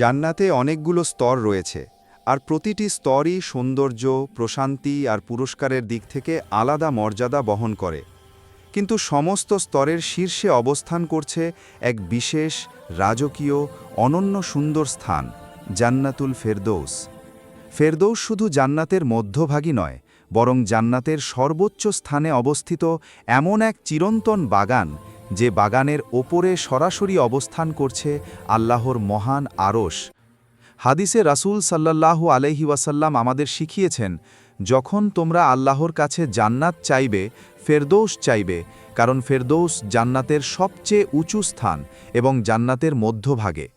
জান্নাতে অনেকগুলো স্তর রয়েছে, আর প্রতিটি স্তরই সৌন্দর্য, প্রশান্তি আর পুরস্কারের দিক থেকে আলাদা মর্যাদা বহন করে। কিন্তু সমস্ত স্তরের শীর্ষে অবস্থান করছে এক বিশেষ, রাজকীয়, অনন্য সুন্দর স্থান, জান্নাতুল ফেরদৌস। ফেরদৌস শুধু জান্নাতের মধ্যভাগী নয়, বরং জান্নাতের সর্বোচ্চ স্থানে অবস্থিত এমন এক চিরন্তন বাগান যে বাগানের ওপরে সরাসরি অবস্থান করছে আল্লাহর মহান আরশ। হাদিসে রাসূল সাল্লাল্লাহু আলাইহি ওয়াসাল্লাম আমাদের শিখিয়েছেন, যখন তোমরা আল্লাহর কাছে জান্নাত চাইবে, ফেরদৌস চাইবে, কারণ ফেরদৌস জান্নাতের সবচেয়ে উঁচু স্থান এবং জান্নাতের মধ্যভাগে।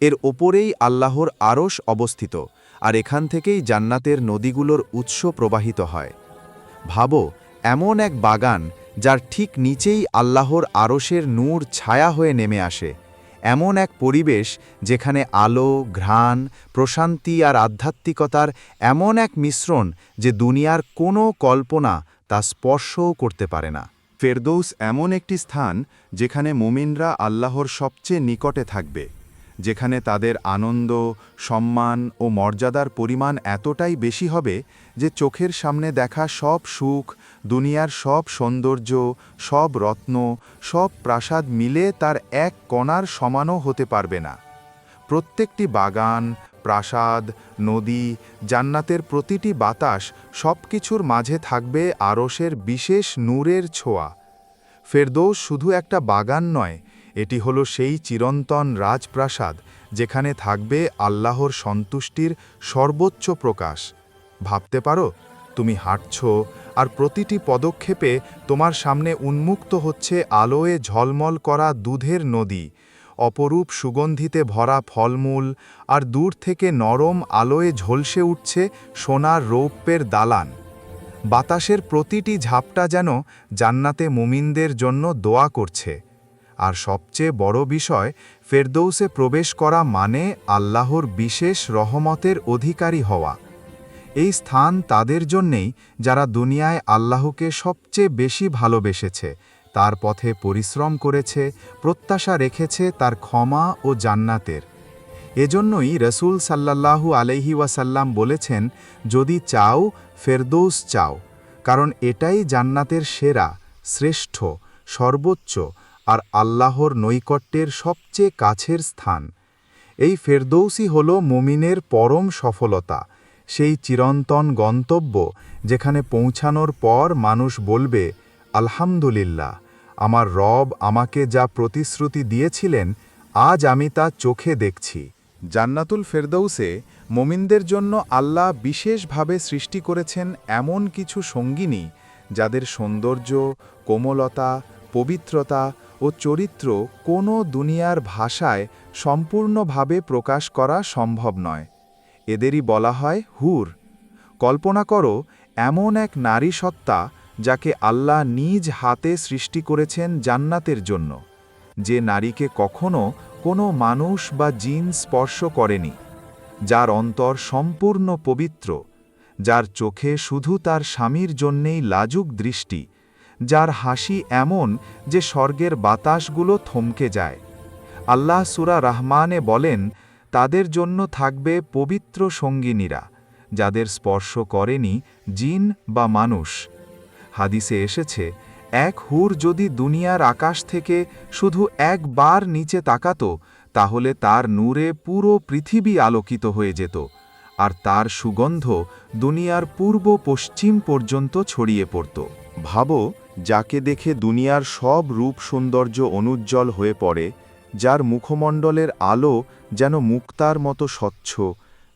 এর ওপরেই আল্লাহর আরশ অবস্থিত, আর এখান থেকেই জান্নাতের নদীগুলোর উৎস প্রবাহিত হয়। ভাবো, এমন এক বাগান যার ঠিক নিচেই আল্লাহর আরশের নূর ছায়া হয়ে নেমে আসে। এমন এক পরিবেশ যেখানে আলো, ঘ্রাণ, প্রশান্তি আর আধ্যাত্মিকতার এমন এক মিশ্রণ যে দুনিয়ার কোনো কল্পনা তা স্পর্শও করতে পারে না। ফেরদৌস এমন একটি স্থান যেখানে মুমিনরা আল্লাহর সবচেয়ে নিকটে থাকবে, যেখানে তাদের আনন্দ, সম্মান ও মর্যাদার পরিমাণ এতটাই বেশি হবে যে চোখের সামনে দেখা সব সুখ দুনিয়ার সব সৌন্দর্য, সব রত্ন, সব প্রাসাদ মিলে তার এক কণার সমানও হতে পারবে না। প্রত্যেকটি বাগান, প্রাসাদ, নদী, জান্নাতের প্রতিটি বাতাস সব কিছুর মাঝে থাকবে আরসের বিশেষ নূরের ছোঁয়া। ফেরদৌস শুধু একটা বাগান নয়, এটি হলো সেই চিরন্তন রাজপ্রাসাদ যেখানে থাকবে আল্লাহর সন্তুষ্টির সর্বোচ্চ প্রকাশ। ভাবতে পারো? তুমি হাঁটছ, আর প্রতিটি পদক্ষেপে তোমার সামনে উন্মুক্ত হচ্ছে আলোয়ে ঝলমল করা দুধের নদী। অপরূপ সুগন্ধিতে ভরা ফলমূল, আর দূর থেকে নরম আলোয় ঝলসে উঠছে সোনার রৌপ্যের দালান। বাতাসের প্রতিটি ঝাপটা যেন জান্নাতে মুমিনদের জন্য দোয়া করছে। আর সবচেয়ে বড় বিষয়, ফেরদৌসে প্রবেশ করা মানে আল্লাহর বিশেষ রহমতের অধিকারী হওয়া। এই স্থান তাদের জন্যেই যারা দুনিয়ায় আল্লাহকে সবচেয়ে বেশি ভালোবেসেছে, তার পথে পরিশ্রম করেছে, প্রত্যাশা রেখেছে তার ক্ষমা ও জান্নাতের। এজন্যই রসুল সাল্লাল্লাহু আলাইহি ওয়াসাল্লাম বলেছেন, যদি চাও, ফেরদৌস চাও, কারণ এটাই জান্নাতের সেরা, শ্রেষ্ঠ, সর্বোচ্চ আর আল্লাহর নৈকট্যের সবচেয়ে কাছের স্থান। এই ফেরদৌসি হল মুমিনের পরম সফলতা। সেই চিরন্তন গন্তব্য যেখানে পৌঁছানোর পর মানুষ বলবে, আলহামদুলিল্লাহ, আমার রব আমাকে যা প্রতিশ্রুতি দিয়েছিলেন, আজ আমি তা চোখে দেখছি। জান্নাতুল ফেরদৌসে মোমিনদের জন্য আল্লাহ বিশেষভাবে সৃষ্টি করেছেন এমন কিছু সঙ্গিনী, যাদের সৌন্দর্য, কোমলতা, পবিত্রতা ও চরিত্র কোনো দুনিয়ার ভাষায় সম্পূর্ণভাবে প্রকাশ করা সম্ভব নয়। এদেরই বলা হয় হুর। কল্পনা করো, এমন এক নারী সত্তা যাকে আল্লাহ নিজ হাতে সৃষ্টি করেছেন জান্নাতের জন্য। যে নারীকে কখনো কোনো মানুষ বা জিন স্পর্শ করেনি, যার অন্তর সম্পূর্ণ পবিত্র, যার চোখে শুধু তার স্বামীর জন্যেই লাজুক দৃষ্টি, যার হাসি এমন যে স্বর্গের বাতাসগুলো থমকে যায়। আল্লাহ সুরা রহমানে বলেন তাদের জন্য থাকবে পবিত্র সঙ্গিনীরা, যাদের স্পর্শ করেনি জিন বা মানুষ। হাদিসে এসেছে, এক হুর যদি দুনিয়ার আকাশ থেকে শুধু একবার নিচে তাকাত, তাহলে তার নূরে পুরো পৃথিবী আলোকিত হয়ে যেত, আর তার সুগন্ধ দুনিয়ার পূর্ব পশ্চিম পর্যন্ত ছড়িয়ে পড়ত। ভাবো, যাকে দেখে দুনিয়ার সব রূপ সৌন্দর্য অনুজ্জ্বল হয়ে পড়ে যার মুখমণ্ডলের আলো যেন মুক্তার মতো স্বচ্ছ,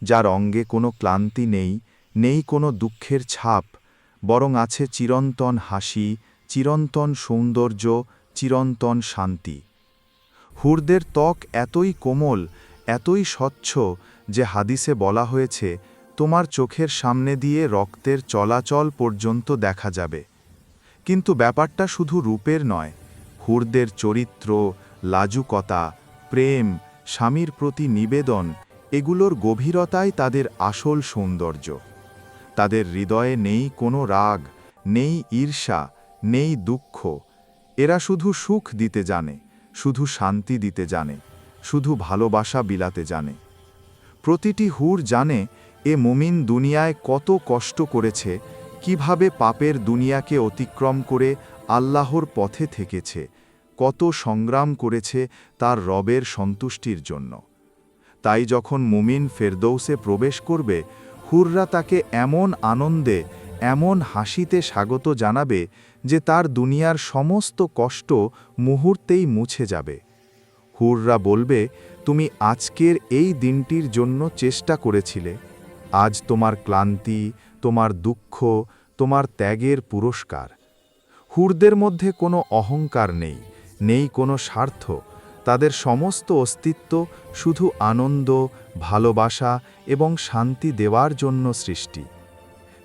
যার অঙ্গে কোনো ক্লান্তি নেই নেই কোনো দুঃখের ছাপ, বরং আছে চিরন্তন হাসি, চিরন্তন সৌন্দর্য, চিরন্তন শান্তি। হুরদের ত্বক এতই কোমল, এতই স্বচ্ছ, যে হাদিসে বলা হয়েছে, তোমার চোখের সামনে দিয়ে রক্তের চলাচল পর্যন্ত দেখা যাবে। কিন্তু ব্যাপারটা শুধু রূপের নয়, হুরদের চরিত্র লাজুকতা, প্রেম, স্বামীর প্রতি নিবেদন, এগুলোর গভীরতাই তাদের আসল সৌন্দর্য। তাদের হৃদয়ে নেই কোনো রাগ, নেই ঈর্ষা, নেই দুঃখ। এরা শুধু সুখ দিতে জানে, শুধু শান্তি দিতে জানে, শুধু ভালোবাসা বিলাতে জানে। প্রতিটি হুর জানে এ মুমিন দুনিয়ায় কত কষ্ট করেছে, কীভাবে পাপের দুনিয়াকে অতিক্রম করে আল্লাহর পথে থেকেছে কত সংগ্রাম করেছে তার রবের সন্তুষ্টির জন্য। তাই যখন মুমিন ফেরদৌসে প্রবেশ করবে, হুররা তাকে এমন আনন্দে, এমন হাসিতে স্বাগত জানাবে যে তার দুনিয়ার সমস্ত কষ্ট মুহূর্তেই মুছে যাবে। হুররা বলবে, তুমি আজকের এই দিনটির জন্য চেষ্টা করেছিলে। আজ তোমার ক্লান্তি, তোমার দুঃখ, তোমার ত্যাগের পুরস্কার। হুরদের মধ্যে কোনো অহংকার নেই। নেই কোনো স্বার্থ। তাদের সমস্ত অস্তিত্ব শুধু আনন্দ, ভালোবাসা এবং শান্তি দেওয়ার জন্য সৃষ্টি।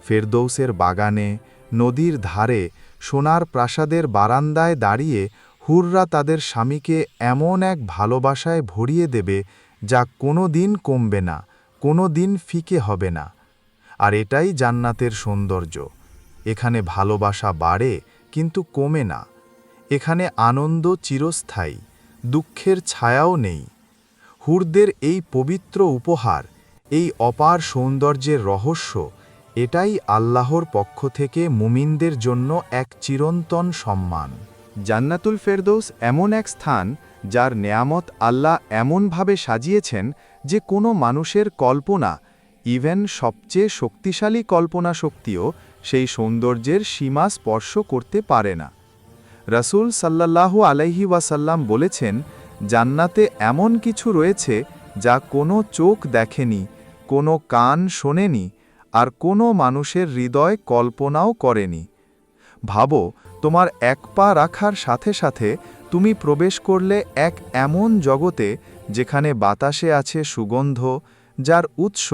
ফেরদৌসের বাগানে, নদীর ধারে, সোনার প্রাসাদের বারান্দায় দাঁড়িয়ে হুররা তাদের স্বামীকে এমন এক ভালোবাসায় ভরিয়ে দেবে যা কোনো দিন কমবে না কোনো দিন ফিকে হবে না। আর এটাই জান্নাতের সৌন্দর্য। এখানে ভালোবাসা বাড়ে, কিন্তু কমে না। এখানে আনন্দ চিরস্থায়ী, দুঃখের ছায়াও নেই। হুরদের এই পবিত্র উপহার, এই অপার সৌন্দর্যের রহস্য, এটাই আল্লাহর পক্ষ থেকে মুমিনদের জন্য এক চিরন্তন সম্মান। জান্নাতুল ফেরদৌস এমন এক স্থান যার নেয়ামত আল্লাহ এমনভাবে সাজিয়েছেন যে কোনো মানুষের কল্পনা, ইভেন সবচেয়ে শক্তিশালী কল্পনা শক্তিও সেই সৌন্দর্যের সীমা স্পর্শ করতে পারে না। রাসূল সাল্লাল্লাহু আলাইহি ওয়াসাল্লাম বলেছেন, জান্নাতে এমন কিছু রয়েছে যা কোনো চোখ দেখেনি, কোনো কান শোনেনি, আর কোনো মানুষের হৃদয় কল্পনাও করেনি। ভাবো, তোমার এক পা রাখার সাথে সাথে তুমি প্রবেশ করলে এক এমন জগতে যেখানে বাতাসে আছে সুগন্ধ, যার উৎস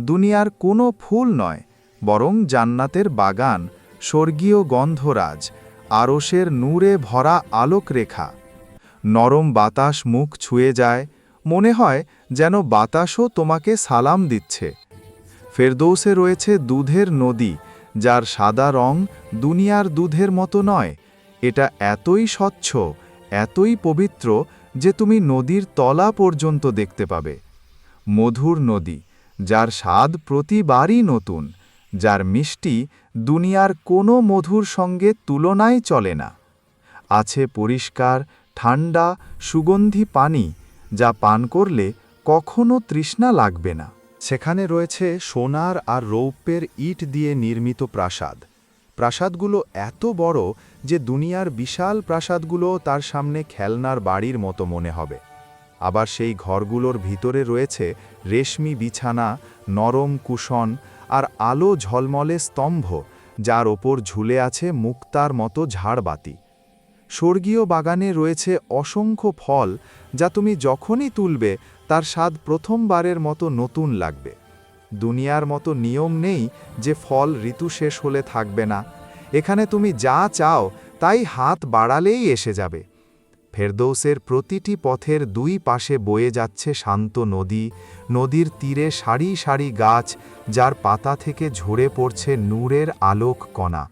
দুনিয়ার কোনো ফুল নয়, বরং জান্নাতের বাগান, স্বর্গীয় গন্ধরাজ। আরশের নূরে ভরা আলোক রেখা। নরম বাতাস মুখ ছুঁয়ে যায়, মনে হয় যেন বাতাসও তোমাকে সালাম দিচ্ছে। ফেরদৌসে রয়েছে দুধের নদী, যার সাদা রং দুনিয়ার দুধের মতো নয়। এটা এতই স্বচ্ছ, এতই পবিত্র যে তুমি নদীর তলা পর্যন্ত দেখতে পাবে। মধুর নদী, যার স্বাদ প্রতিবারই নতুন। যার মিষ্টি দুনিয়ার কোনো মধুর সঙ্গে তুলনায় চলে না। আছে পরিষ্কার ঠান্ডা সুগন্ধি পানি যা পান করলে কখনো তৃষ্ণা লাগবে না। সেখানে রয়েছে সোনার আর রৌপ্যের ইট দিয়ে নির্মিত প্রাসাদ। প্রাসাদগুলো এত বড় যে দুনিয়ার বিশাল প্রাসাদগুলো তার সামনে খেলনার বাড়ির মতো মনে হবে। আবার সেই ঘরগুলোর ভিতরে রয়েছে রেশমি বিছানা, নরম কুশন আর আলো ঝলমলে স্তম্ভ, যার ওপর ঝুলে আছে মুক্তার মতো ঝাড়বাতি। স্বর্গীয় বাগানে রয়েছে অসংখ্য ফল, যা তুমি যখনই তুলবে, তার স্বাদ প্রথমবারের মতো নতুন লাগবে। দুনিয়ার মতো নিয়ম নেই যে ফল ঋতু শেষ হলে থাকবে না। এখানে তুমি যা চাও, তাই হাত বাড়ালেই এসে যাবে। ফেরদৌসের প্রতিটি পথের দুই পাশে বয়ে যাচ্ছে শান্ত নদী। নদীর তীরে সারি সারি গাছ, যার পাতা থেকে ঝরে পড়ছে নূরের আলোক কণা।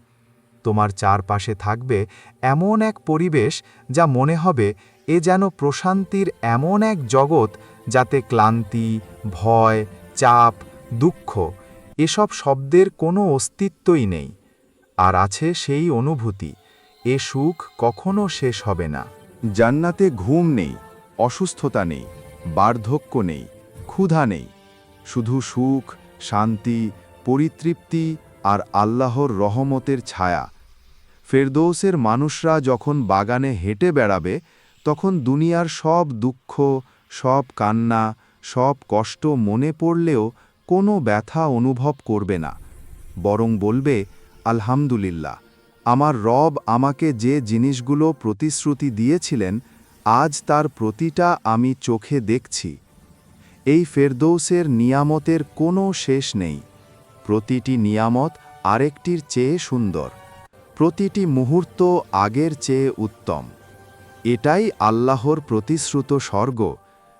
তোমার চারপাশে থাকবে এমন এক পরিবেশ যা মনে হবে এ যেন প্রশান্তির এমন এক জগৎ, যাতে ক্লান্তি, ভয়, চাপ, দুঃখ এসব শব্দের কোনো অস্তিত্বই নেই। আর আছে সেই অনুভূতি, এ সুখ কখনো শেষ হবে না। জান্নাতে ঘুম নেই, অসুস্থতা নেই, বার্ধক্য নেই, ক্ষুধা নেই। শুধু সুখ, শান্তি, পরিতৃপ্তি আর আল্লাহর রহমতের ছায়া। ফেরদৌসের মানুষরা যখন বাগানে হেঁটে বেড়াবে, তখন দুনিয়ার সব দুঃখ, সব কান্না, সব কষ্ট মনে পড়লেও কোনো ব্যথা অনুভব করবে না। বরং বলবে, আলহামদুলিল্লাহ। আমার রব আমাকে যে জিনিসগুলো প্রতিশ্রুতি দিয়েছিলেন, আজ তার প্রতিটা আমি চোখে দেখছি। এই ফেরদৌসের নিয়ামতের কোনো শেষ নেই। প্রতিটি নিয়ামত আরেকটির চেয়ে সুন্দর। প্রতিটি মুহূর্ত আগের চেয়ে উত্তম। এটাই আল্লাহর প্রতিশ্রুত স্বর্গ,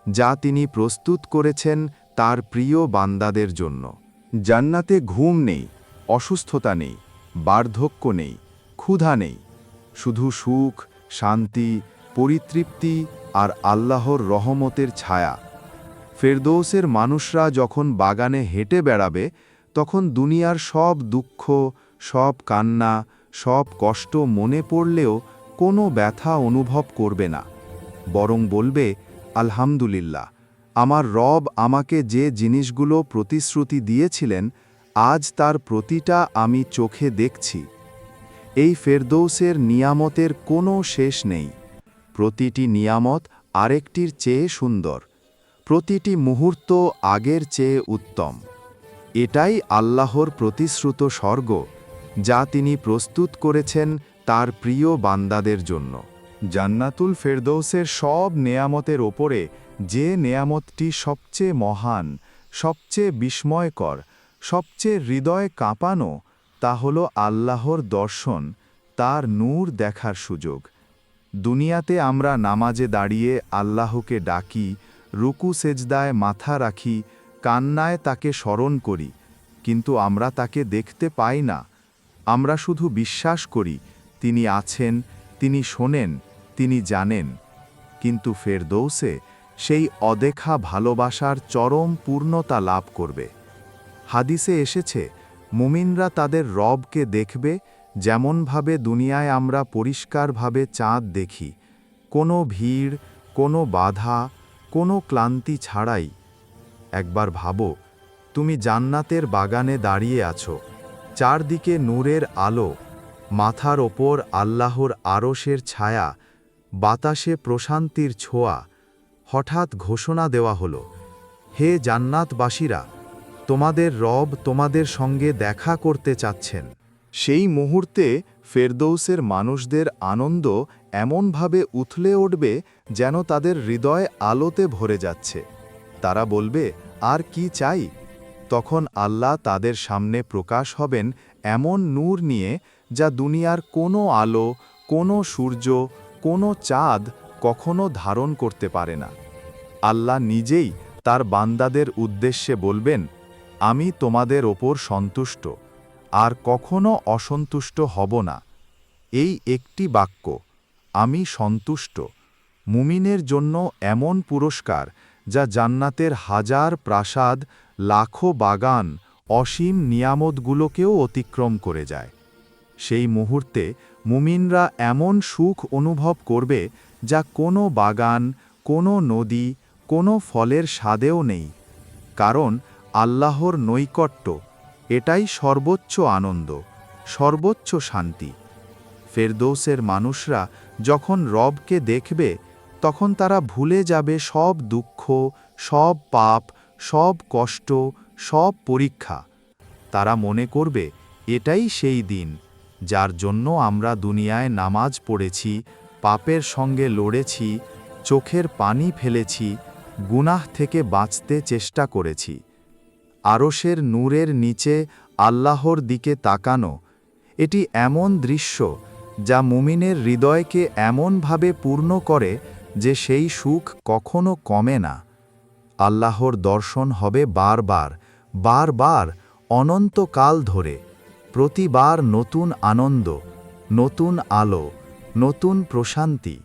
যা তিনি প্রস্তুত করেছেন তার প্রিয় বান্দাদের জন্য। জান্নাতে ঘুম নেই, অসুস্থতা নেই, বার্ধক্য নেই। ক্ষুধা নেই, শুধু সুখ, শান্তি, পরিতৃপ্তি আর আল্লাহর রহমতের ছায়া। ফেরদৌসের মানুষরা যখন বাগানে হেঁটে বেড়াবে, তখন দুনিয়ার সব দুঃখ, সব কান্না, সব কষ্ট মনে পড়লেও কোনো ব্যথা অনুভব করবে না। বরং বলবে, আলহামদুলিল্লাহ, আমার রব আমাকে যে জিনিসগুলো প্রতিশ্রুতি দিয়েছিলেন, আজ তার প্রতিটা আমি চোখে দেখছি। এই ফেরদৌসের নিয়ামতের কোনো শেষ নেই। প্রতিটি নিয়ামত আরেকটির চেয়ে সুন্দর। প্রতিটি মুহূর্ত আগের চেয়ে উত্তম। এটাই আল্লাহর প্রতিশ্রুত স্বর্গ, যা তিনি প্রস্তুত করেছেন তার প্রিয় বান্দাদের জন্য। জান্নাতুল ফেরদৌসের সব নেয়ামতের ওপরে যে নেয়ামতটি সবচেয়ে মহান, সবচেয়ে বিস্ময়কর, সবচেয়ে হৃদয় কাঁপানো তা হল আল্লাহর দর্শন, তার নূর দেখার সুযোগ। দুনিয়াতে আমরা নামাজে দাঁড়িয়ে আল্লাহকে ডাকি, রুকু সেজদায় মাথা রাখি, কান্নায় তাকে স্মরণ করি, কিন্তু আমরা তাকে দেখতে পাই না। আমরা শুধু বিশ্বাস করি, তিনি আছেন, তিনি শোনেন, তিনি জানেন। কিন্তু ফেরদৌসে সেই অদেখা ভালোবাসার চরম পূর্ণতা লাভ করবে। হাদিসে এসেছে মুমিনরা তাদের রবকে দেখবে, যেমনভাবে দুনিয়ায় আমরা পরিষ্কারভাবে চাঁদ দেখি। কোনো ভিড়, কোনো বাধা, কোনো ক্লান্তি ছাড়াই। একবার ভাবো, তুমি জান্নাতের বাগানে দাঁড়িয়ে আছো। চারদিকে নূরের আলো, মাথার ওপর আল্লাহর আরশের ছায়া, বাতাসে প্রশান্তির ছোঁয়া। হঠাৎ ঘোষণা দেওয়া হলো, হে জান্নাতবাসীরা তোমাদের রব তোমাদের সঙ্গে দেখা করতে চাচ্ছেন। সেই মুহূর্তে ফেরদৌসের মানুষদের আনন্দ এমনভাবে উথলে উঠবে যেন তাদের হৃদয় আলোতে ভরে যাচ্ছে। তারা বলবে, আর কি চাই? তখন আল্লাহ তাদের সামনে প্রকাশ হবেন এমন নূর নিয়ে যা দুনিয়ার কোনো আলো, কোনো সূর্য, কোনো চাঁদ কখনো ধারণ করতে পারে না। আল্লাহ নিজেই তার বান্দাদের উদ্দেশ্যে বলবেন আমি তোমাদের ওপর সন্তুষ্ট, আর কখনো অসন্তুষ্ট হব না। এই একটি বাক্য, আমি সন্তুষ্ট, মুমিনের জন্য এমন পুরস্কার যা জান্নাতের হাজার প্রাসাদ, লাখো বাগান, অসীম নিয়ামতগুলোকেও অতিক্রম করে যায়। সেই মুহূর্তে মুমিনরা এমন সুখ অনুভব করবে যা কোনো বাগান, কোনো নদী, কোনো ফলের স্বাদেও নেই, কারণ আল্লাহর নৈকট্য, এটাই সর্বোচ্চ আনন্দ, সর্বোচ্চ শান্তি। ফেরদৌসের মানুষরা যখন রবকে দেখবে, তখন তারা ভুলে যাবে সব দুঃখ, সব পাপ, সব কষ্ট, সব পরীক্ষা। তারা মনে করবে, এটাই সেই দিন, যার জন্য আমরা দুনিয়ায় নামাজ পড়েছি, পাপের সঙ্গে লড়েছি, চোখের পানি ফেলেছি, গুনাহ থেকে বাঁচতে চেষ্টা করেছি। আরশের নূরের নিচে আল্লাহর দিকে তাকানো, এটি এমন দৃশ্য যা মুমিনের হৃদয়কে এমনভাবে পূর্ণ করে যে সেই সুখ কখনো কমে না। আল্লাহর দর্শন হবে বারবার বারবার, অনন্তকাল ধরে। প্রতিবার নতুন আনন্দ, নতুন আলো, নতুন প্রশান্তি।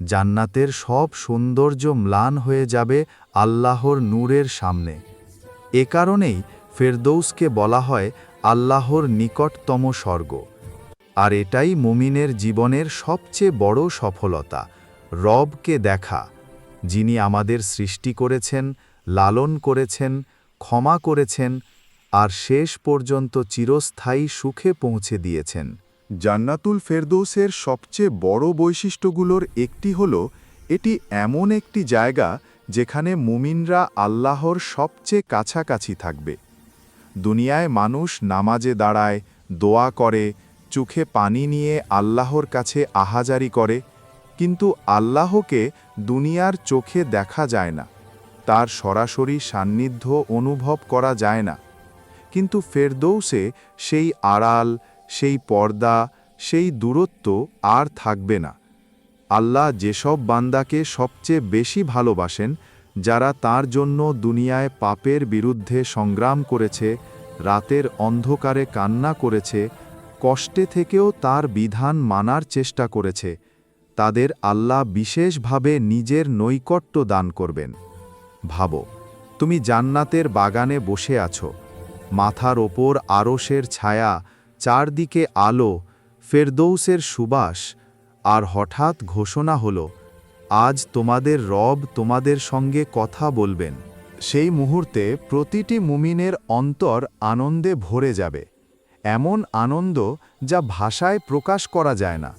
জান্নাতের সব সৌন্দর্য ম্লান হয়ে যাবে আল্লাহর নূরের সামনে। এ কারণেই ফেরদৌসকে বলা হয় আল্লাহর নিকটতম স্বর্গ। আর এটাই মুমিনের জীবনের সবচেয়ে বড় সফলতা, রবকে দেখা, যিনি আমাদের সৃষ্টি করেছেন, লালন করেছেন, ক্ষমা করেছেন, আর শেষ পর্যন্ত চিরস্থায়ী সুখে পৌঁছে দিয়েছেন। জান্নাতুল ফেরদৌসের সবচেয়ে বড় বৈশিষ্ট্যগুলোর একটি হল, এটি এমন একটি জায়গা যেখানে মুমিনরা আল্লাহর সবচেয়ে কাছাকাছি থাকবে। দুনিয়ায় মানুষ নামাজে দাঁড়ায়, দোয়া করে, চোখে পানি নিয়ে আল্লাহর কাছে আহাজারি করে, কিন্তু আল্লাহকে দুনিয়ার চোখে দেখা যায় না। তার সরাসরি সান্নিধ্য অনুভব করা যায় না। কিন্তু ফেরদৌসে সেই আড়াল, সেই পর্দা, সেই দূরত্ব আর থাকবে না। আল্লাহ যেসব বান্দাকে সবচেয়ে বেশি ভালোবাসেন, যারা তার জন্য দুনিয়ায় পাপের বিরুদ্ধে সংগ্রাম করেছে, রাতের অন্ধকারে কান্না করেছে, কষ্টে থেকেও তার বিধান মানার চেষ্টা করেছে, তাদের আল্লাহ বিশেষভাবে নিজের নৈকট্য দান করবেন। ভাবো, তুমি জান্নাতের বাগানে বসে আছো, মাথার ওপর আরশের ছায়া, চারদিকে আলো, ফেরদৌসের সুবাস আর হঠাৎ ঘোষণা হলো, আজ তোমাদের রব তোমাদের সঙ্গে কথা বলবেন। সেই মুহূর্তে প্রতিটি মুমিনের অন্তর আনন্দে ভরে যাবে। এমন আনন্দ যা ভাষায় প্রকাশ করা যায় না।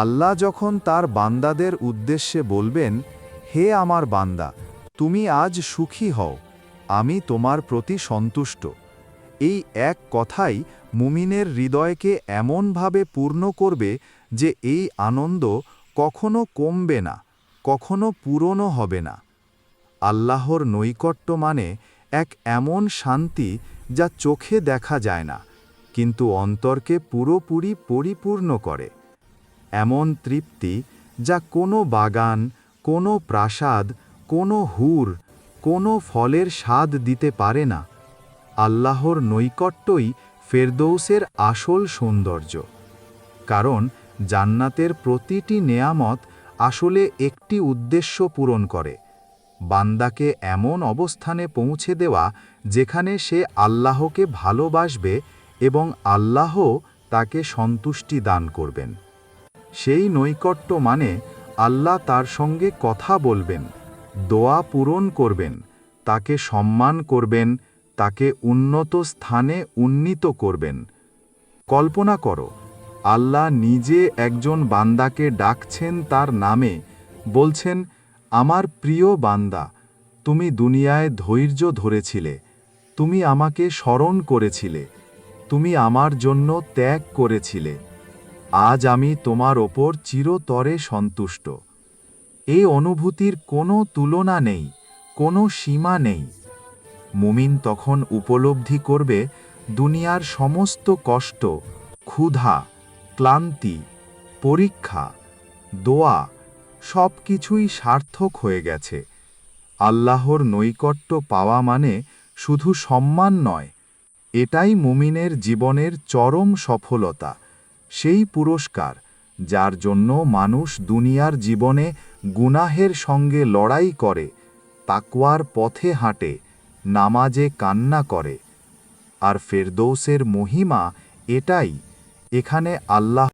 আল্লাহ যখন তার বান্দাদের উদ্দেশ্যে বলবেন, হে আমার বান্দা, তুমি আজ সুখী হও, আমি তোমার প্রতি সন্তুষ্ট। এই এক কথাই মুমিনের হৃদয়কে এমনভাবে পূর্ণ করবে যে এই আনন্দ কখনো কমবে না, কখনো পূরণও হবে না। আল্লাহর নৈকট্য মানে এক এমন শান্তি যা চোখে দেখা যায় না, কিন্তু অন্তরকে পুরোপুরি পরিপূর্ণ করে। এমন তৃপ্তি যা কোনো বাগান, কোনো প্রাসাদ, কোনো হুর, কোনো ফলের স্বাদ দিতে পারে না। আল্লাহর নৈকট্যই ফেরদৌসের আসল সৌন্দর্য। কারণ জান্নাতের প্রতিটি নেয়ামত আসলে একটি উদ্দেশ্য পূরণ করে। বান্দাকে এমন অবস্থানে পৌঁছে দেওয়া যেখানে সে আল্লাহকে ভালোবাসবে এবং আল্লাহ তাকে সন্তুষ্টি দান করবেন। সেই নৈকট্য মানে আল্লাহ তার সঙ্গে কথা বলবেন, দোয়া পূরণ করবেন, তাকে সম্মান করবেন, তাকে উন্নত স্থানে উন্নীত করবেন। কল্পনা করো আল্লাহ নিজে একজন বান্দাকে ডাকছেন তার নামে, বলছেন, আমার প্রিয় বান্দা, তুমি দুনিয়ায় ধৈর্য ধরেছিলে, তুমি আমাকে স্মরণ করেছিলে, তুমি আমার জন্য ত্যাগ করেছিলে, আজ আমি তোমার ওপর চিরতরে সন্তুষ্ট। এই অনুভূতির কোনো তুলনা নেই, কোনো সীমা নেই। মুমিন তখন উপলব্ধি করবে, দুনিয়ার সমস্ত কষ্ট, ক্ষুধা ক্লান্তি, পরীক্ষা, দোয়া সব কিছুই সার্থক হয়ে গেছে। আল্লাহর নৈকট্য পাওয়া মানে শুধু সম্মান নয়, এটাই মুমিনের জীবনের চরম সফলতা, সেই পুরস্কার যার জন্য মানুষ দুনিয়ার জীবনে গুনাহের সঙ্গে লড়াই করে, তাকওয়ার পথে হাঁটে, নামাজে কান্না করে। আর ফেরদৌসের মহিমা এটাই। এখানে আল্লাহ